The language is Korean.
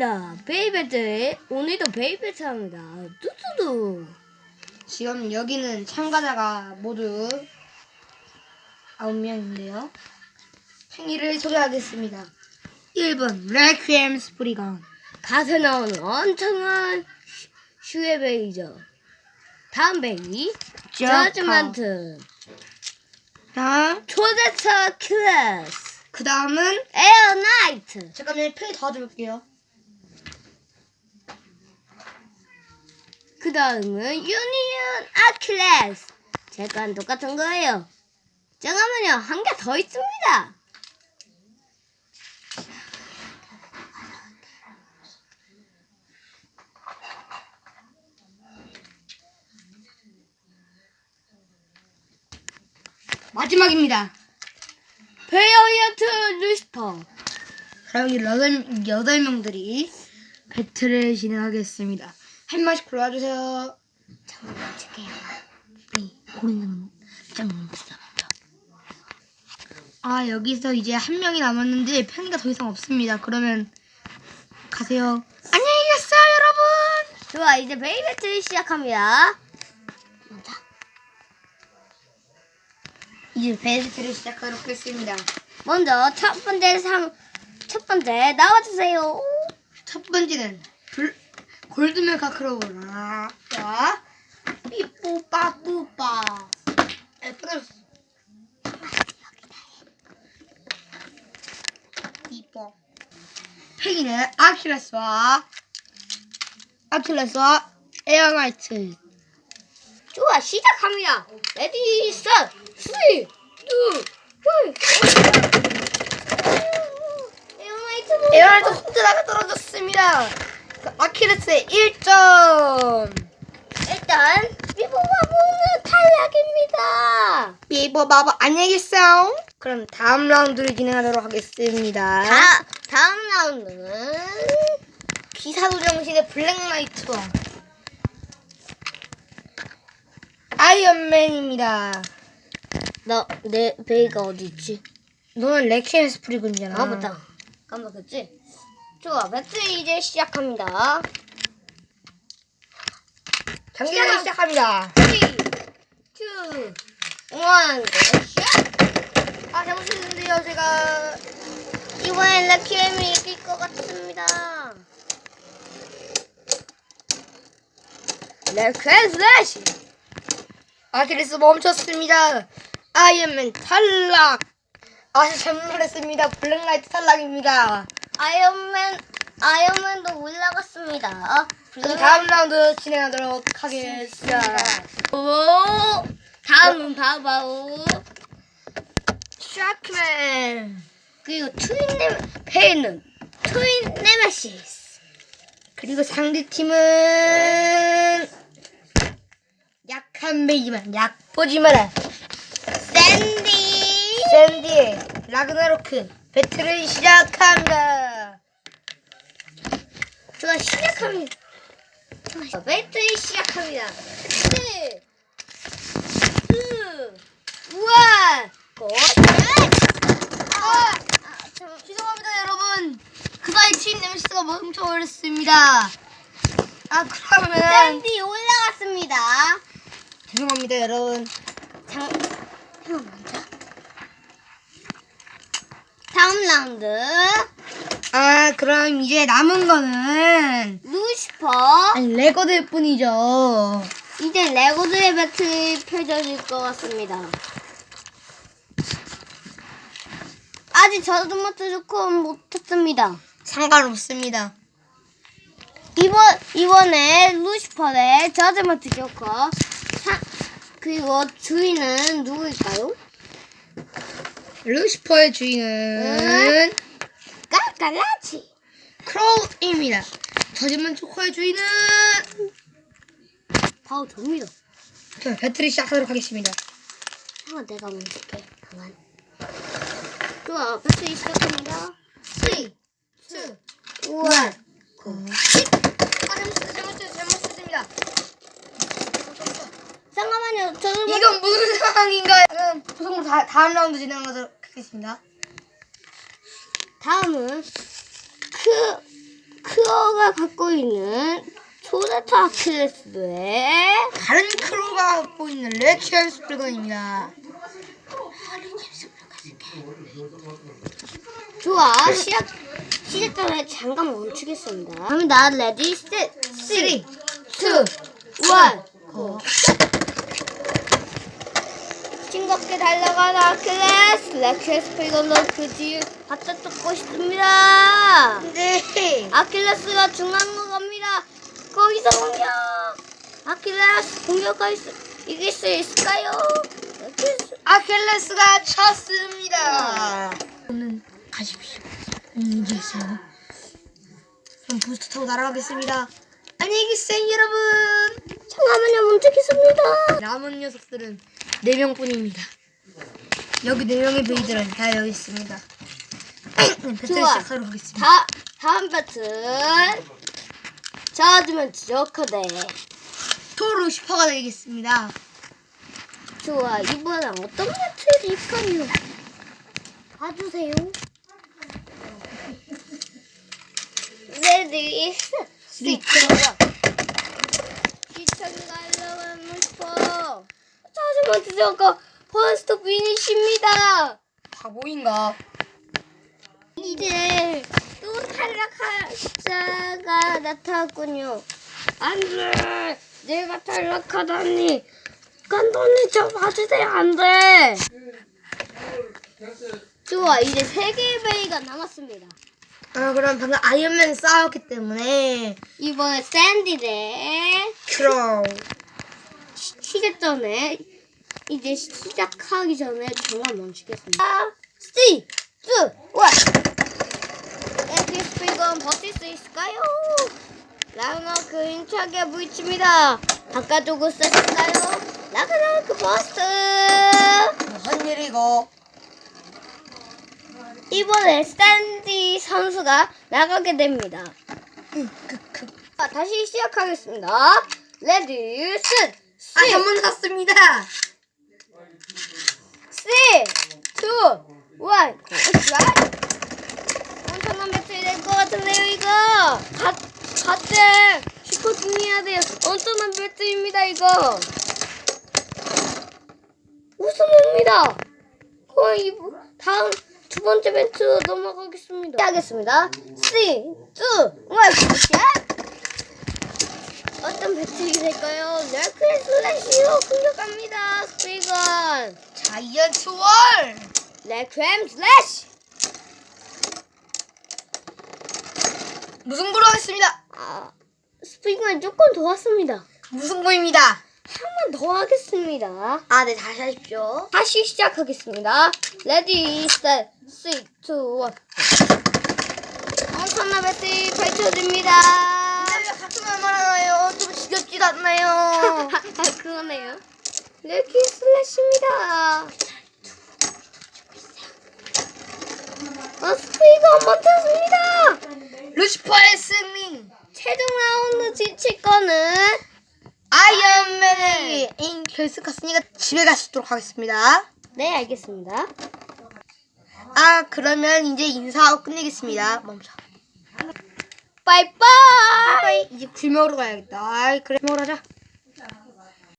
시작합니다. 베이베트 오늘도 베이베트 합니다. 뚜뚜두. 지금 여기는 참가자가 모두 9명인데요. 행위를 소개하겠습니다. 1번 레퀴엠 스프리건 갓에 나오는 엄청난 슈- 슈에베이죠. 다음 베이 저지먼트 다음 초대차 클래스 그 다음은 에어 나이트 잠깐만 페이 도와줄게요. 그 다음은 유니언 아킬레스 제건 똑같은 거예요. 잠깐만요 한 개 더 있습니다. 마지막입니다. 베어리어트 루스퍼 그럼 이 여덟 명들이 배틀을 진행하겠습니다. 한 명씩 골라주세요. 잠깐만 줄게요. 네, 고르는 짱 부담다. 아 여기서 이제 한 명이 남았는데 팽이가 더 이상 없습니다. 그러면 가세요. 안녕히 계세요 여러분. 좋아 이제 베이베트 시작합니다. 이제 배틀을 시작하도록 하겠습니다. 먼저 첫 번째 상, 첫 번째 나와주세요. 첫 번째는 불, 골드맨 카크로우라. 자, 삐뽀빠 뿌빠. 에, 끊어졌어. 삐뽀. 팽이는 아킬레스와 아킬레스와 에어나이트. 좋아 시작합니다. 레디 3, 2, 1 에어나이트 에어나이트 혼자다가 떨어졌습니다. 그 아킬레스의 1점. 일단 비보바보는 탈락입니다. 삐뽀바바 안녕히 계세요. 그럼 다음 라운드를 진행하도록 하겠습니다. 다 다음 라운드는 기사도 정신의 블랙라이트와 아이언맨입니다. 너내 베이가 어디 있지? 너는 레퀴엠 스프리군이잖아. 아 맞다 깜빡했지. 좋아 배트 이제 시작합니다. 경기를 시작합니다. 3, 2, 1, 샷! 아 잘못했는데요 제가 이번엔 라키엠이 이길 것 같습니다. 라키엠 슬래시! 아킬레스 멈췄습니다. 아이언맨 탈락. 아 잘못 말했습니다. 블랙라이트 탈락입니다. 아이언맨, 아이언맨도 올라갔습니다. 그럼 다음 라운드 진행하도록 하겠습니다. 오, 다음은 바바오. 샤크맨 그리고 트윈 네메, 페이는 트윈 네메시스. 그리고 상대 팀은 약한 베이지만 약 보지 마라. 샌디. 샌디의 라그나로크 배틀을 시작합니다. 좋아, 시작합니다. 좋아, 배틀이 시작합니다. 3, 2, 1, 고! 아, 죄송합니다 여러분. 그 사이 팀 네메시스가 멈춰버렸습니다. 아 그러면 샌디 올라갔습니다. 죄송합니다 여러분. 장, 형 먼저. 다음 라운드 아 그럼 이제 남은 거는 루시퍼 아니 레고들 뿐이죠. 이제 레고들의 배틀이 펼쳐질 것 같습니다. 아직 저도 못해줬고 못했습니다. 상관없습니다. 이번 이번에 루시퍼 대 저즈먼트 조커 사, 그리고 주인은 누구일까요? 루시퍼의 주인은 까까라치. 크로우입니다. 저지만 초코의 주인은 바로 접니다. 자, 배틀이 시작하도록 하겠습니다. 형아 내가 먼저 할게. 가만. 좋아 배틀이 시작합니다. 3, 2, 1. 고. 아 잘못했어 잘못했어 잘못했습니다. 잠깐만요. 저도 먼저 이건 무슨 상황인가요? 그럼 보통 다, 다음 라운드 진행하도록 하겠습니다. 다음은 크 크어 크루가 갖고 있는 초대타 아킬레스의 다른 크루가 갖고 있는 레키얼 스플건입니다. 좋아 시작 시작 전에 잠깐 멈추겠습니다. 갑니다. 레디 셋 3, 2, 1 고. 싱겁게 달려가는 아킬레스 레키스 피걸로 그 뒤에 바짝 쫓고 싶습니다. 네. 아킬레스가 중앙으로 갑니다. 거기서 공격. 아킬레스 공격할 수 이길 수 있을까요? 레키스 아킬레스가 쳤습니다. 저는 가십시오. 안녕히 계세요. 그럼 부스터 타고 날아가겠습니다. 안녕히 계세요, 여러분. 잠깐만요 멈추겠습니다. 남은 녀석들은 4명뿐입니다. 여기 4명의 베이들은 다 여기 있습니다. 네, 배틀 좋아. 시작하도록 하겠습니다. 다 다음 배틀 저주면 지저커대. 토르 슈퍼가 되겠습니다. 좋아 이번엔 어떤 배틀일까요? 봐주세요. 레디 스위치 기차가 가려면 싶어. 저주면 지저커 퍼스트 피니시입니다. 바보인가? 이제 또 탈락자가 나타났군요. 안 돼! 내가 탈락하다니! 간돈이 좀 봐주세요, 안 돼! 좋아, 이제 세 개의 베이가 남았습니다. 아, 그럼 방금 아이언맨 싸웠기 때문에 이번에 샌디 대 크로우. 시- 시작 전에 이제 시작하기 전에 잠깐 멈추겠습니다. 3, 2, 1 에피 스피건 버틸 수 있을까요? 라그나크 그 힘차게 부딪힙니다. 바깥쪽으로 쐈을까요? 라그나크 버스트! 무슨 일이고? 이번에 샌디 선수가 나가게 됩니다. 크크. 자, 다시 시작하겠습니다. 레디, 셋, 아, 셋! 한번 샀습니다. 3, 2, 1, 샷! 엄청난 배틀이 될 것 같은데요, 이거! 갓, 갓들! 슈퍼 중해야 돼요. 엄청난 배틀입니다, 이거! 우승입니다! 거의 이- 다음 두 번째 배틀로 넘어가겠습니다. 시작하겠습니다. 3, 2, 1, 샷! 어떤 배틀이 될까요? 레크의 슬래시로 공격합니다, 스피건! 자이언트 월. 레크엠 슬래시! 무승부로 하겠습니다. 아, 스프링은 조금 더 왔습니다. 무승부입니다. 한 번 더 하겠습니다. 아, 네, 다시 하십시오. 다시 시작하겠습니다. 레디, 셋, 3, 2, 1. 엄청난 배틀이 펼쳐집니다. 왜 같은 말만 하나요? 좀 지겹지도 않나요? 레키 슬래시입니다. 아, 스프링은 못했습니다. 루시퍼의 승리. 최종 라운드 지칠 거는 아이언맨이 인 결승 갔으니까 집에 가시도록 하겠습니다. 네, 알겠습니다. 아, 그러면 이제 인사하고 끝내겠습니다. 멈춰. 빠이빠이! 이제 굴 먹으러 가야겠다. 아이, 그래, 먹으러 가자.